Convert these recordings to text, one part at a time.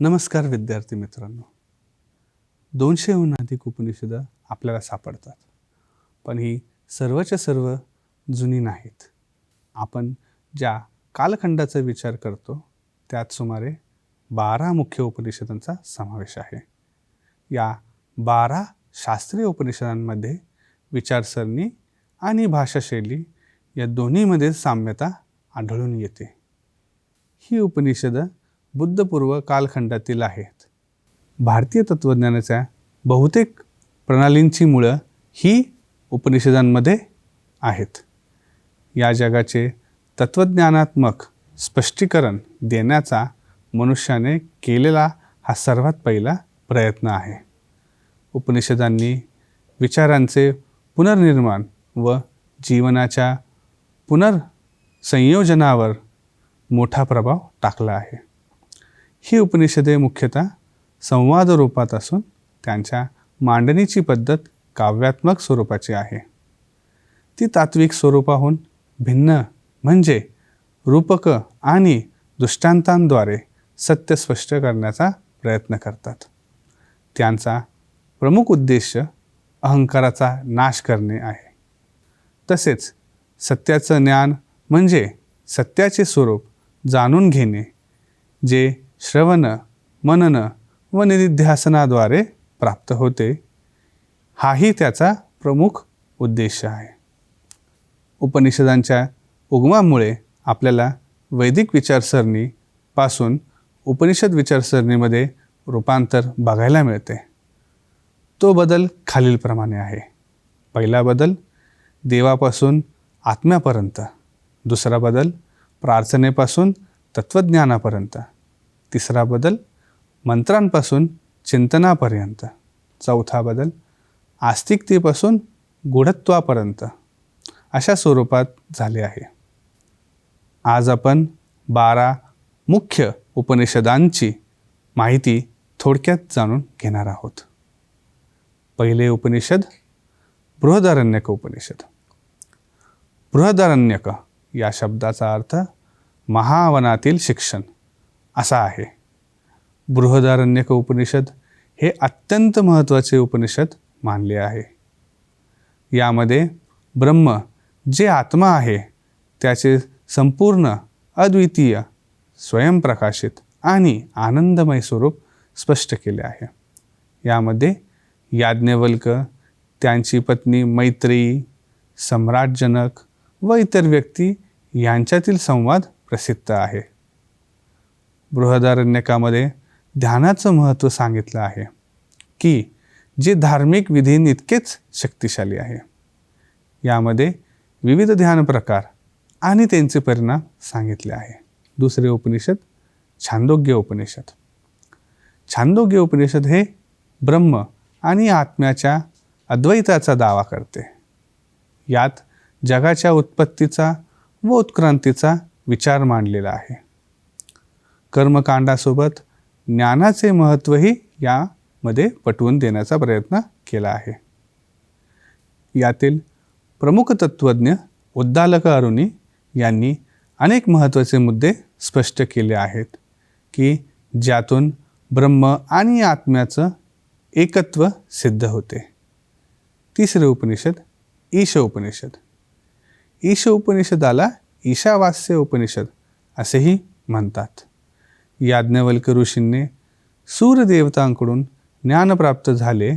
नमस्कार विद्यार्थी मित्रांनो. दोनशेहून अधिक उपनिषदं आपल्याला सापडतात. पण ही सर्वच्या सर्व जुनी नाहीत. आपण ज्या कालखंडाचा विचार करतो त्यात सुमारे बारा मुख्य उपनिषदांचा समावेश आहे. या बारा शास्त्रीय उपनिषदांमध्ये विचारसरणी आणि भाषाशैली या दोन्हीमध्ये साम्यता आढळून येते. ही उपनिषदं बुद्धपूर्व कालखंडातील आहेत. भारतीय तत्त्वज्ञानाच्या बहुतेक प्रणालींची मुळं ही उपनिषदांमध्ये आहेत. या जगाचे तत्त्वज्ञानात्मक स्पष्टीकरण देण्याचा मनुष्याने केलेला हा सर्वात पहिला प्रयत्न आहे. उपनिषदांनी विचारांचे पुनर्निर्माण व जीवनाच्या पुनर्संयोजनावर मोठा प्रभाव टाकला आहे. ही उपनिषदे मुख्यतः संवाद रूपात असून त्यांच्या मांडणीची पद्धत काव्यात्मक स्वरूपाची आहे. ती तात्विक स्वरूपाहून भिन्न म्हणजे रूपक आणि दृष्टांतांद्वारे सत्य स्पष्ट करण्याचा प्रयत्न करतात. त्यांचा प्रमुख उद्देश अहंकाराचा नाश करणे आहे. तसेच सत्याचं ज्ञान म्हणजे सत्याचे स्वरूप जाणून घेणे जे श्रवण मनन व निधिध्यासनाद्वारे प्राप्त होते. हाही त्याचा प्रमुख उद्देश आहे. उपनिषदांच्या उगमामुळे आपल्याला वैदिक विचारसरणीपासून उपनिषद विचारसरणीमध्ये रूपांतर बघायला मिळते. तो बदल खालीलप्रमाणे आहे. पहिला बदल देवापासून आत्म्यापर्यंत. दुसरा बदल प्रार्थनेपासून तत्त्वज्ञानापर्यंत. तिसरा बदल मंत्रांपासून चिंतनापर्यंत. चौथा बदल आस्तिकतेपासून गूढत्वापर्यंत. अशा स्वरूपात झाले आहे. आज आपण बारा मुख्य उपनिषदांची माहिती थोडक्यात जाणून घेणार आहोत. पहिले उपनिषद बृहदारण्यक उपनिषद. बृहदारण्यक या शब्दाचा अर्थ महावनातील शिक्षण. असा आहे. बृहदारण्यक उपनिषद हे अत्यंत महत्त्वाचे उपनिषद मानले आहे. यामध्ये ब्रह्म जे आत्मा आहे त्याचे संपूर्ण अद्वितीय स्वयंप्रकाशित आणि आनंदमय स्वरूप स्पष्ट केले आहे. यामध्ये याज्ञवल्क त्यांची पत्नी मैत्रेयी सम्राटजनक व इतर व्यक्ती यांच्यातील संवाद प्रसिद्ध आहे. बृहदारण्यकामध्ये ध्यानाचं महत्त्व सांगितलं आहे की जे धार्मिक विधीन इतकेच शक्तिशाली आहे. यामध्ये विविध ध्यान प्रकार आणि त्यांचे परिणाम सांगितले आहे. दुसरे उपनिषद छांदोग्य उपनिषद. छांदोग्य उपनिषद हे ब्रह्म आणि आत्म्याच्या अद्वैताचा दावा करते. यात जगाच्या उत्पत्तीचा व उत्क्रांतीचा विचार मांडलेला आहे. कर्मकांडासोबत ज्ञानाचे महत्त्वही यामध्ये पटवून देण्याचा प्रयत्न केला आहे. यातील प्रमुख तत्त्वज्ञ उद्दालक अरुणी यांनी अनेक महत्त्वाचे मुद्दे स्पष्ट केले आहेत की ज्यातून ब्रह्म आणि आत्म्याचं एकत्व सिद्ध होते. तिसरे उपनिषद ईश उपनिषद. ईश उपनिषदाला ईशावास्य उपनिषद असेही म्हणतात. याज्ञवल्क ऋषींनी सूर्यदेवतांकडून ज्ञान प्राप्त झाले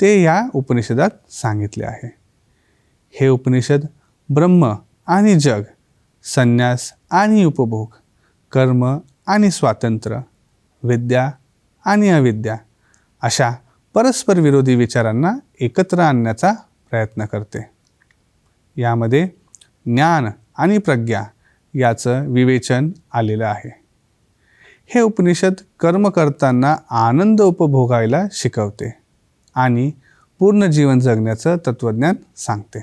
ते या उपनिषदात सांगितले आहे. हे उपनिषद ब्रह्म आणि जग संन्यास आणि उपभोग कर्म आणि स्वातंत्र्य विद्या आणि अविद्या अशा परस्पर विरोधी विचारांना एकत्र आणण्याचा प्रयत्न करते. यामध्ये ज्ञान आणि प्रज्ञा याचं विवेचन आलेलं आहे. हे उपनिषद कर्म करताना आनंद उपभोगायला शिकवते आणि पूर्ण जीवन जगण्याचं तत्त्वज्ञान सांगते.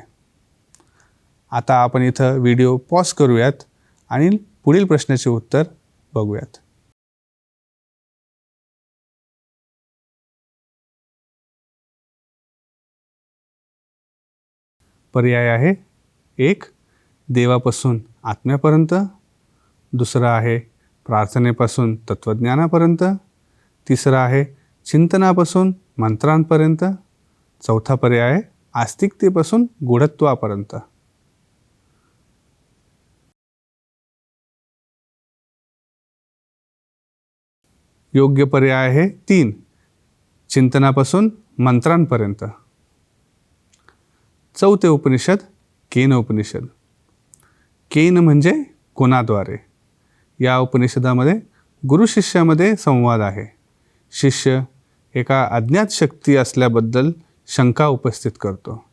आता आपण इथं व्हिडिओ पॉज करूयात आणि पुढील प्रश्नाचे उत्तर बघूयात. पर्याय आहे एक देवापासून आत्म्यापर्यंत. दुसरं आहे प्रार्थनेपासून तत्त्वज्ञानापर्यंत तिसरं आहे चिंतनापासून मंत्रांपर्यंत. चौथा पर्याय आहे आस्तिकतेपासून गुढत्वापर्यंत. योग्य पर्याय आहे तीन चिंतनापासून मंत्रांपर्यंत. चौथे उपनिषद केन उपनिषद. केन म्हणजे कोणाद्वारे या उपनिषदामध्ये गुरु शिष्यामध्ये संवाद आहे. शिष्य एका अज्ञात शक्ती असल्याबद्दल शंका उपस्थित करतो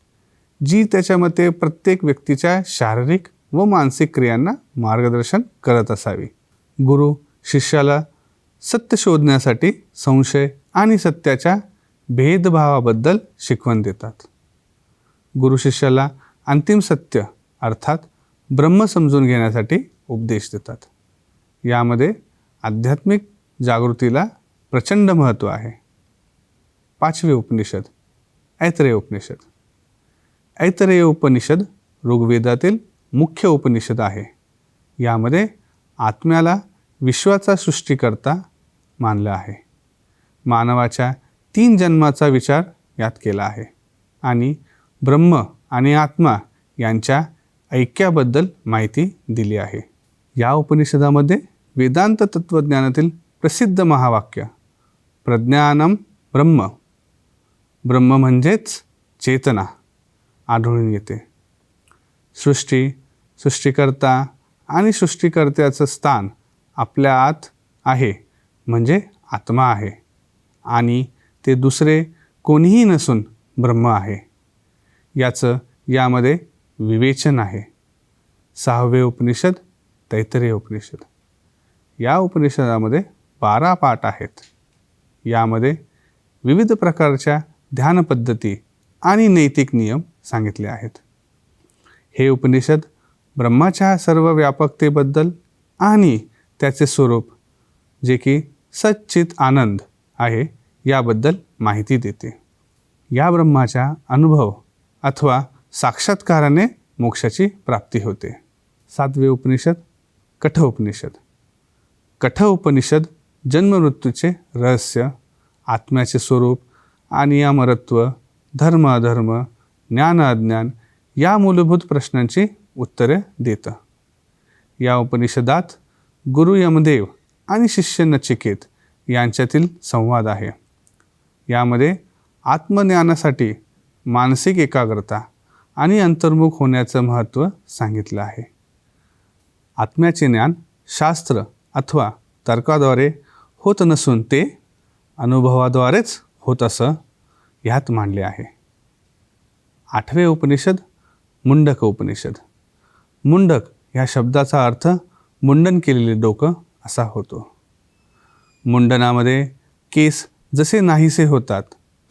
जी त्याच्या मते प्रत्येक व्यक्तीच्या शारीरिक व मानसिक क्रियांना मार्गदर्शन करत असावी. गुरु शिष्याला सत्य शोधण्यासाठी संशय आणि सत्याच्या भेदभावाबद्दल शिकवण देतात. गुरु शिष्याला अंतिम सत्य अर्थात ब्रह्म समजून घेण्यासाठी उपदेश देतात. यामध्ये आध्यात्मिक जागृतीला प्रचंड महत्त्व आहे. पाचवे उपनिषद ऐतरेय उपनिषद. ऐतरेय उपनिषद ऋग्वेदातील मुख्य उपनिषद आहे. यामध्ये आत्म्याला विश्वाचा सृष्टीकर्ता मानलं आहे. मानवाच्या तीन जन्माचा विचार यात केला आहे आणि ब्रह्म आणि आत्मा यांच्या ऐक्याबद्दल माहिती दिली आहे. या उपनिषदामध्ये वेदांत तत्त्वज्ञानातील प्रसिद्ध महावाक्य प्रज्ञानम ब्रह्म. ब्रह्म म्हणजेच चेतना आढळून येते. सृष्टी सृष्टीकर्ता आणि सृष्टीकर्त्याचं स्थान आपल्या आत आहे म्हणजे आत्मा आहे. आणि ते दुसरे कोणीही नसून ब्रह्म आहे. याचं यामध्ये विवेचन आहे. सहावे उपनिषद तैतरीय उपनिषद. या उपनिषदामध्ये बारा पाठ आहेत. यामध्ये विविध प्रकारच्या ध्यानपद्धती आणि नैतिक नियम सांगितले आहेत. हे उपनिषद ब्रह्माच्या सर्व व्यापकतेबद्दल आणि त्याचे स्वरूप जे की सच्चित आनंद आहे याबद्दल माहिती देते. या ब्रह्माच्या अनुभव अथवा साक्षात्काराने मोक्षाची प्राप्ती होते. सातवे उपनिषद कठ उपनिषद कठ उपनिषद जन्ममृत्यूचे रहस्य आत्म्याचे स्वरूप आणि अमरत्व धर्म अधर्म ज्ञान अज्ञान या मूलभूत प्रश्नांची उत्तरे देतं. या उपनिषदात गुरु यमदेव आणि शिष्य नचिकेत यांच्यातील संवाद आहे. यामध्ये आत्मज्ञानासाठी मानसिक एकाग्रता आणि अंतर्मुख होण्याचं महत्त्व सांगितलं आहे. आत्म्याचे ज्ञान शास्त्र अथवा तर्काद्वारे होत नसून ते अनुभवाद्वारेच होत असं ह्यात मांडले आहे. आठवे उपनिषद मुंडक उपनिषद. मुंडक ह्या शब्दाचा अर्थ मुंडन केलेले डोकं असा होतो. मुंडनामध्ये केस जसे नाहीसे होतात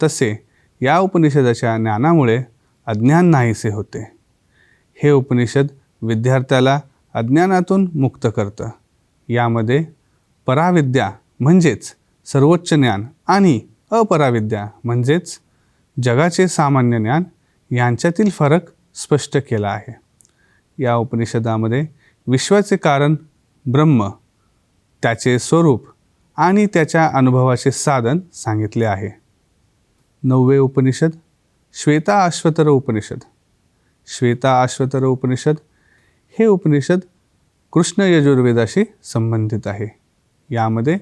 तसे या उपनिषदाच्या ज्ञानामुळे अज्ञान नाहीसे होते. हे उपनिषद विद्यार्थ्याला अज्ञानातून मुक्त करतं. यामध्ये पराविद्या म्हणजेच सर्वोच्च ज्ञान आणि अपराविद्या म्हणजेच जगाचे सामान्य ज्ञान यांच्यातील फरक स्पष्ट केला आहे. या उपनिषदामध्ये विश्वाचे कारण ब्रह्म त्याचे स्वरूप आणि त्याच्या अनुभवाचे साधन सांगितले आहे. नववे उपनिषद श्वेता अश्वतर उपनिषद. श्वेता अश्वतर उपनिषद हे उपनिषद कृष्ण यजुर्वेदाशी संबंधित आहे. यामध्ये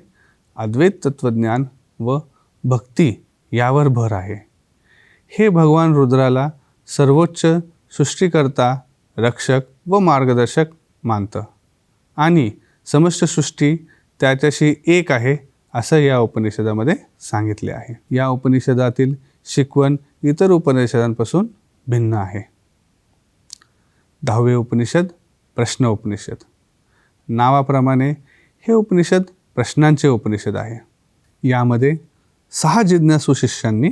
अद्वैत तत्त्वज्ञान व भक्ती यावर भर आहे. हे भगवान रुद्राला सर्वोच्च सृष्टीकर्ता रक्षक व मार्गदर्शक मानतं. आणि समस्त सृष्टी त्याच्याशी एक आहे असं या उपनिषदामध्ये सांगितले आहे. या उपनिषदातील शिकवण इतर उपनिषदांपासून भिन्न आहे. दहावे उपनिषद प्रश्न उपनिषद. नावाप्रमाणे हे उपनिषद प्रश्नांचे उपनिषद आहे. यामध्ये सहा जिज्ञासू शिष्यांनी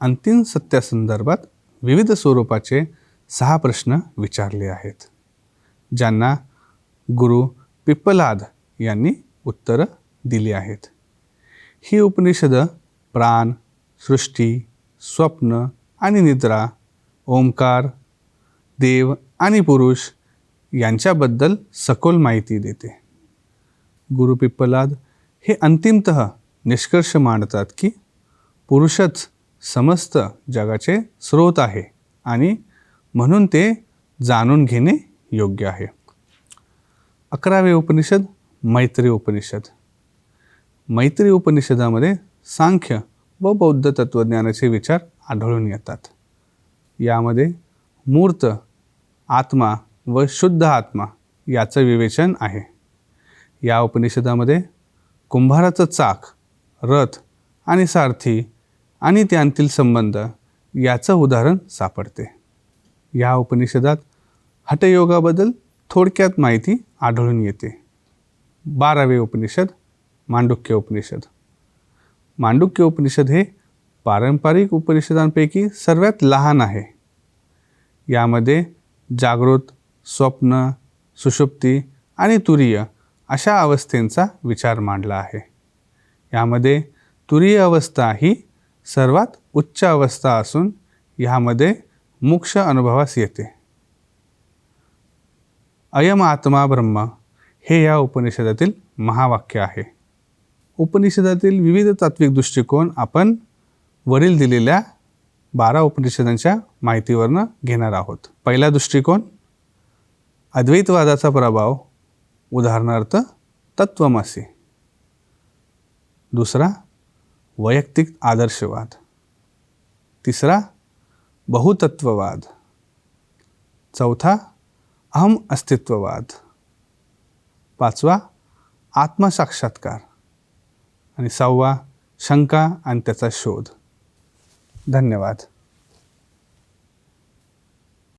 अंतिम सत्यासंदर्भात विविध स्वरूपाचे सहा प्रश्न विचारले आहेत. ज्यांना गुरु पिप्पलाद यांनी उत्तरं दिली आहेत. ही उपनिषदं प्राण सृष्टी स्वप्न आणि निद्रा ओंकार देव आणि पुरुष यांच्याबद्दल सखोल माहिती देते. गुरु पिप्पलाद हे अंतिमत निष्कर्ष मांडतात की पुरुषच समस्त जगाचे स्रोत आहे आणि म्हणून ते जाणून घेणे योग्य आहे. अकरावे उपनिषद मैत्री उपनिषद. मैत्री उपनिषदामध्ये सांख्य व बौद्ध तत्त्वज्ञानाचे विचार आढळून येतात. यामध्ये मूर्त आत्मा व शुद्ध आत्मा याचं विवेचन आहे. या उपनिषदामध्ये कुंभाराचं चाक रथ आणि सारथी आणि त्यांतील संबंध याचं उदाहरण सापडते. या उपनिषदात हटयोगाबद्दल थोडक्यात माहिती आढळून येते. बारावे उपनिषद मांडुक्य उपनिषद. मांडुक्य उपनिषद हे पारंपरिक उपनिषदांपैकी सर्वात लहान आहे. यामध्ये जागृत स्वप्न सुषुप्ती आणि तुरीय अशा अवस्थेंचा विचार मांडला आहे. यामध्ये तुरीय अवस्था ही सर्वात उच्च अवस्था असून ह्यामध्ये मोक्ष अनुभवास येते. अयम आत्मा ब्रह्म हे या उपनिषदातील महावाक्य आहे. उपनिषदातील विविध तात्विक दृष्टिकोन आपण वरील दिलेल्या बारा उपनिषदांच्या माहितीवरनं घेणार आहोत. पहिला दृष्टिकोन अद्वैतवादाचा प्रभाव उदाहरणार्थ तत्वमसी. दुसरा वैयक्तिक आदर्शवाद. तिसरा बहुतत्ववाद. चौथा अहम अस्तित्ववाद. पाचवा आत्मसाक्षात्कार. आणि सहावा शंका आणि त्याचा शोध. धन्यवाद.